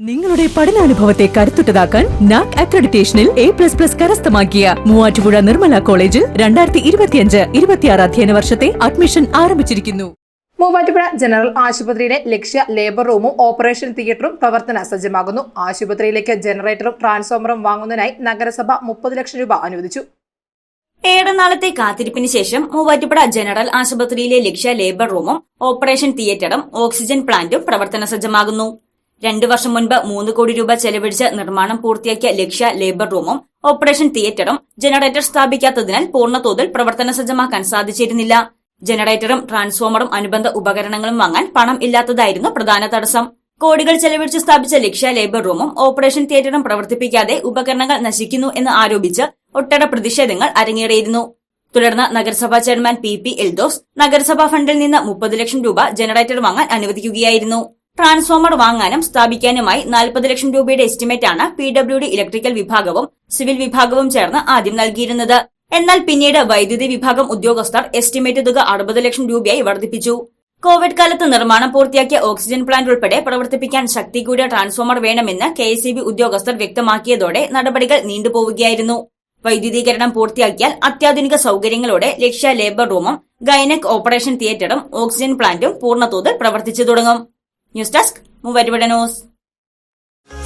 നിങ്ങളുടെ പഠനാനുഭവത്തെ കരുത്തുറ്റതാക്കാൻ നാക് അക്രഡിറ്റേഷനിൽ എ പ്ലസ് പ്ലസ് കരസ്ഥമാക്കിയ മൂവാറ്റുപുഴ നിർമ്മല കോളേജിൽ രണ്ടായിരത്തി ഇരുപത്തിയഞ്ച് ഇരുപത്തിയാറ് അധ്യയന വർഷത്തെ അഡ്മിഷൻ ആരംഭിച്ചിരിക്കുന്നു. മൂവാറ്റുപുഴ ജനറൽ ആശുപത്രിയിലെ ലക്ഷ്യ ലേബർ റൂമും ഓപ്പറേഷൻ തിയേറ്ററും പ്രവർത്തന സജ്ജമാകുന്നു. ആശുപത്രിയിലേക്ക് ജനറേറ്ററും ട്രാൻസ്ഫോമറും വാങ്ങുന്നതിനായി നഗരസഭ മുപ്പത് ലക്ഷം രൂപ അനുവദിച്ചു. ഏഴനാളത്തെ നാളത്തെ കാത്തിരിപ്പിന് ശേഷം മൂവാറ്റുപുഴ ജനറൽ ആശുപത്രിയിലെ ലക്ഷ്യ ലേബർ റൂമും ഓപ്പറേഷൻ തിയേറ്ററും ഓക്സിജൻ പ്ലാന്റും പ്രവർത്തന സജ്ജമാകുന്നു. രണ്ടു വർഷം മുൻപ് മൂന്ന് കോടി രൂപ ചെലവഴിച്ച് നിർമ്മാണം പൂർത്തിയാക്കിയ ലക്ഷ്യ ലേബർ റൂമും ഓപ്പറേഷൻ തിയേറ്ററും ജനറേറ്റർ സ്ഥാപിക്കാത്തതിനാൽ പൂർണതോതിൽ പ്രവർത്തന സജ്ജമാക്കാൻ സാധിച്ചിരുന്നില്ല. ജനറേറ്ററും ട്രാൻസ്ഫോമറും അനുബന്ധ ഉപകരണങ്ങളും വാങ്ങാൻ പണം ഇല്ലാത്തതായിരുന്നു പ്രധാന തടസ്സം. കോടികൾ ചെലവഴിച്ച് സ്ഥാപിച്ച ലക്ഷ്യ ലേബർ റൂമും ഓപ്പറേഷൻ തിയേറ്ററും പ്രവർത്തിപ്പിക്കാതെ ഉപകരണങ്ങൾ നശിക്കുന്നു എന്ന് ആരോപിച്ച് ഒട്ടേറെ പ്രതിഷേധങ്ങൾ അരങ്ങേറിയിരുന്നു. തുടർന്ന് നഗരസഭാ ചെയർമാൻ പി പി എൽദോസ് നഗരസഭാ ഫണ്ടിൽ നിന്ന് മുപ്പത് ലക്ഷം രൂപ ജനറേറ്റർ വാങ്ങാൻ അനുവദിക്കുകയായിരുന്നു. ട്രാൻസ്ഫോമർ വാങ്ങാനും സ്ഥാപിക്കാനുമായി നാൽപ്പത് ലക്ഷം രൂപയുടെ എസ്റ്റിമേറ്റാണ് പി ഡബ്ല്യു ഡി ഇലക്ട്രിക്കൽ വിഭാഗവും സിവിൽ വിഭാഗവും ചേർന്ന് ആദ്യം നൽകിയിരുന്നത്. എന്നാൽ പിന്നീട് വൈദ്യുതി വിഭാഗം ഉദ്യോഗസ്ഥർ എസ്റ്റിമേറ്റ് തുക അറുപത് ലക്ഷം രൂപയായി വർദ്ധിപ്പിച്ചു. കോവിഡ് കാലത്ത് നിർമ്മാണം പൂർത്തിയാക്കിയ ഓക്സിജൻ പ്ലാന്റ് ഉൾപ്പെടെ പ്രവർത്തിപ്പിക്കാൻ ശക്തി കൂടിയ ട്രാൻസ്ഫോമർ വേണമെന്ന് കെ ഉദ്യോഗസ്ഥർ വ്യക്തമാക്കിയതോടെ നടപടികൾ നീണ്ടുപോവുകയായിരുന്നു. വൈദ്യുതീകരണം പൂർത്തിയാക്കിയാൽ അത്യാധുനിക സൌകര്യങ്ങളോടെ ലക്ഷ്യ ലേബർ റൂമും ഗൈനക് ഓപ്പറേഷൻ തിയേറ്ററും ഓക്സിജൻ പ്ലാന്റും പൂർണതോതിൽ പ്രവർത്തിച്ചു തുടങ്ങും. ന്യൂസ് ഡെസ്ക് മൂവാറ്റുപുഴ ന്യൂസ്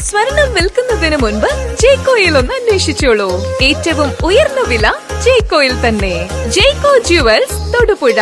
സ്വർണം വിൽക്കുന്നതിന് മുൻപ് ജയ്കോയിൽ ഒന്ന് അന്വേഷിച്ചോളൂ. ഏറ്റവും ഉയർന്ന വില ജയ്കോയിൽ തന്നെ. Jaico jewels Thodupuzha.